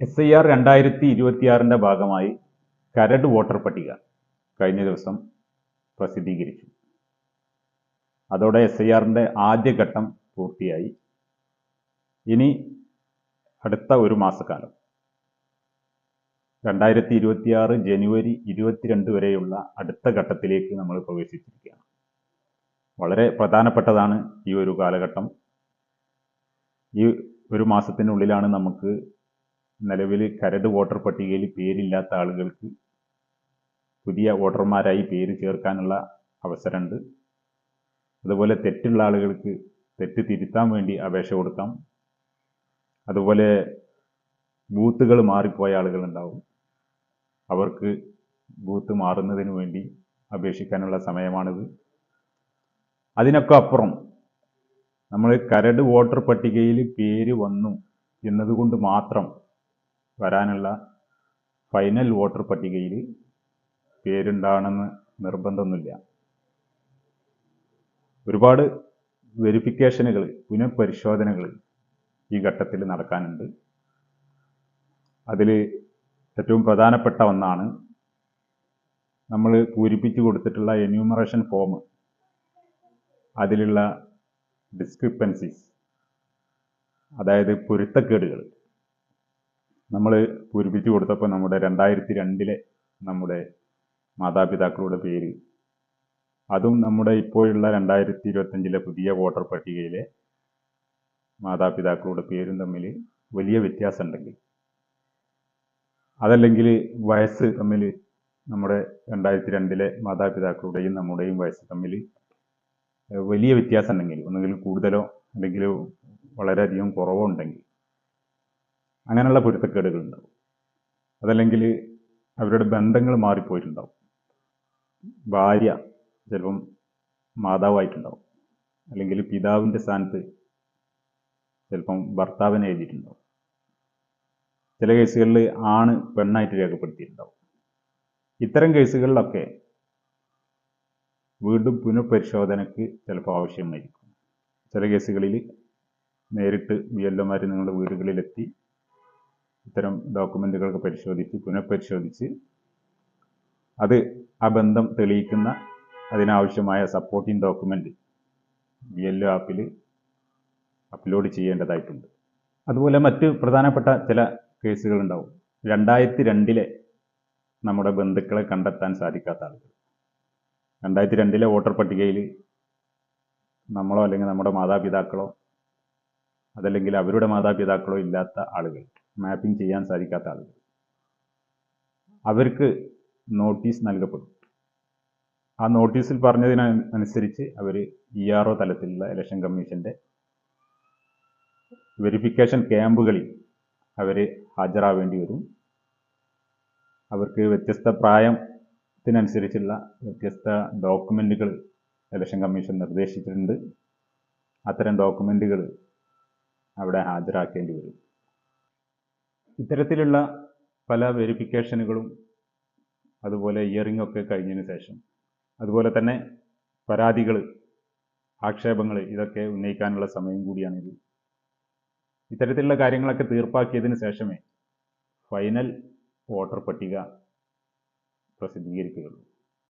S I R രണ്ടായിരത്തി ഇരുപത്തിയാറിന്റെ ഭാഗമായി കരട് വോട്ടർ പട്ടിക കഴിഞ്ഞ ദിവസം പ്രസിദ്ധീകരിച്ചു. അതോടെ എസ് ഐ ആറിന്റെ ആദ്യഘട്ടം പൂർത്തിയായി. ഇനി അടുത്ത ഒരു മാസക്കാലം. രണ്ടായിരത്തി ഇരുപത്തിയാറ് ജനുവരി ഇരുപത്തിരണ്ട് വരെയുള്ള അടുത്ത ഘട്ടത്തിലേക്ക് നമ്മൾ പ്രവേശിച്ചിരിക്കുകയാണ്. വളരെ പ്രധാനപ്പെട്ടതാണ് ഈ ഒരു കാലഘട്ടം. ഈ ഒരു മാസത്തിനുള്ളിലാണ് നമുക്ക് നിലവിൽ കരട് വോട്ടർ പട്ടികയിൽ പേരില്ലാത്ത ആളുകൾക്ക് പുതിയ വോട്ടർമാരായി പേര് ചേർക്കാനുള്ള അവസരമുണ്ട്. അതുപോലെ തെറ്റുള്ള ആളുകൾക്ക് തെറ്റ് തിരുത്താൻ വേണ്ടി അപേക്ഷ കൊടുക്കാം. അതുപോലെ ബൂത്തുകൾ മാറിപ്പോയ ആളുകളുണ്ടാവും. അവർക്ക് ബൂത്ത് മാറുന്നതിന് വേണ്ടി അപേക്ഷിക്കാനുള്ള സമയമാണിത്. അതിനൊക്കെ അപ്പുറം നമ്മൾ കരട് വോട്ടർ പട്ടികയിൽ പേര് വന്നു എന്നതുകൊണ്ട് മാത്രം വരാനുള്ള ഫൈനൽ വോട്ടർ പട്ടികയിൽ പേരുണ്ടാണെന്ന് നിർബന്ധമൊന്നുമില്ല. ഒരുപാട് വെരിഫിക്കേഷനുകൾ പുനഃപരിശോധനകൾ ഈ ഘട്ടത്തിൽ നടക്കാനുണ്ട്. അതിൽ ഏറ്റവും പ്രധാനപ്പെട്ട ഒന്നാണ് നമ്മൾ പൂരിപ്പിച്ചു കൊടുത്തിട്ടുള്ള എന്യൂമറേഷൻ ഫോം അതിലുള്ള ഡിസ്ക്രിപ്പൻസീസ് അതായത് പൊരുത്തക്കേടുകൾ. നമ്മൾ പൂരിപ്പിച്ചു കൊടുത്തപ്പോൾ നമ്മുടെ രണ്ടായിരത്തി രണ്ടിലെ നമ്മുടെ മാതാപിതാക്കളുടെ പേര്. അതും നമ്മുടെ ഇപ്പോഴുള്ള രണ്ടായിരത്തി ഇരുപത്തഞ്ചിലെ പുതിയ വോട്ടർ പട്ടികയിലെ മാതാപിതാക്കളുടെ പേരും തമ്മിൽ വലിയ വ്യത്യാസമുണ്ടെങ്കിൽ. അതല്ലെങ്കിൽ വയസ്സ് തമ്മിൽ നമ്മുടെ രണ്ടായിരത്തി രണ്ടിലെ മാതാപിതാക്കളുടെയും നമ്മുടെയും വയസ്സ് തമ്മിൽ വലിയ വ്യത്യാസം ഉണ്ടെങ്കിൽ ഒന്നുകിൽ കൂടുതലോ അല്ലെങ്കിൽ വളരെയധികം കുറവോ ഉണ്ടെങ്കിൽ അങ്ങനെയുള്ള പൊരുത്തക്കേടുകൾ ഉണ്ടാവും അതല്ലെങ്കിൽ അവരുടെ ബന്ധങ്ങൾ മാറിപ്പോയിട്ടുണ്ടാവും. ഭാര്യ ചിലപ്പം മാതാവായിട്ടുണ്ടാവും. അല്ലെങ്കിൽ പിതാവിന്റെ സ്ഥാനത്ത് ചിലപ്പം ഭർത്താവിനെ എഴുതിയിട്ടുണ്ടാവും. ചില കേസുകളിൽ ആണ് പെണ്ണായിട്ട് രേഖപ്പെടുത്തിയിട്ടുണ്ടാവും. ഇത്തരം കേസുകളിലൊക്കെ വീണ്ടും പുനഃപരിശോധനയ്ക്ക് ചിലപ്പോൾ ആവശ്യമായിരിക്കും. ചില കേസുകളിൽ നേരിട്ട് ബി എൽ നിങ്ങളുടെ വീടുകളിലെത്തി ഇത്തരം ഡോക്യുമെന്റുകളൊക്കെ പരിശോധിച്ച് പുനഃപരിശോധിച്ച് അത് ആ ബന്ധം തെളിയിക്കുന്ന അതിനാവശ്യമായ സപ്പോർട്ടിംഗ് ഡോക്യുമെന്റ് ബി എൽ ആപ്പിൽ അപ്ലോഡ് ചെയ്യേണ്ടതായിട്ടുണ്ട്. അതുപോലെ മറ്റ് പ്രധാനപ്പെട്ട ചില കേസുകളുണ്ടാവും. രണ്ടായിരത്തി രണ്ടിലെ നമ്മുടെ ബന്ധുക്കളെ കണ്ടെത്താൻ സാധിക്കാത്ത ആളുകൾ. രണ്ടായിരത്തി രണ്ടിലെ വോട്ടർ പട്ടികയിൽ നമ്മളോ അല്ലെങ്കിൽ നമ്മുടെ മാതാപിതാക്കളോ അതല്ലെങ്കിൽ അവരുടെ മാതാപിതാക്കളോ ഇല്ലാത്ത ആളുകൾ. മാപ്പിംഗ് ചെയ്യാൻ സാധിക്കാത്ത ആളുകൾ. അവർക്ക് നോട്ടീസ് നൽകപ്പെടും. ആ നോട്ടീസിൽ പറഞ്ഞതിനനുസരിച്ച് അവർ ഇ ആർ ഒ തലത്തിലുള്ള ഇലക്ഷൻ കമ്മീഷന്റെ വെരിഫിക്കേഷൻ ക്യാമ്പുകളിൽ അവർ ഹാജരാവേണ്ടി വരും. അവർക്ക് വ്യത്യസ്ത പ്രായത്തിനനുസരിച്ചുള്ള വ്യത്യസ്ത ഡോക്യുമെന്റുകൾ ഇലക്ഷൻ കമ്മീഷൻ നിർദ്ദേശിച്ചിട്ടുണ്ട്. അത്തരം ഡോക്യുമെന്റുകൾ അവിടെ ഹാജരാക്കേണ്ടി വരും. ഇത്തരത്തിലുള്ള പല വെരിഫിക്കേഷനുകളും അതുപോലെ ഇയറിംഗ് ഒക്കെ കഴിഞ്ഞതിന് ശേഷം അതുപോലെ തന്നെ പരാതികൾ ആക്ഷേപങ്ങൾ ഇതൊക്കെ ഉന്നയിക്കാനുള്ള സമയം കൂടിയാണിത് ഇത്തരത്തിലുള്ള കാര്യങ്ങളൊക്കെ തീർപ്പാക്കിയതിന് ശേഷമേ ഫൈനൽ വോട്ടർ പട്ടിക പ്രസിദ്ധീകരിക്കുകയുള്ളൂ.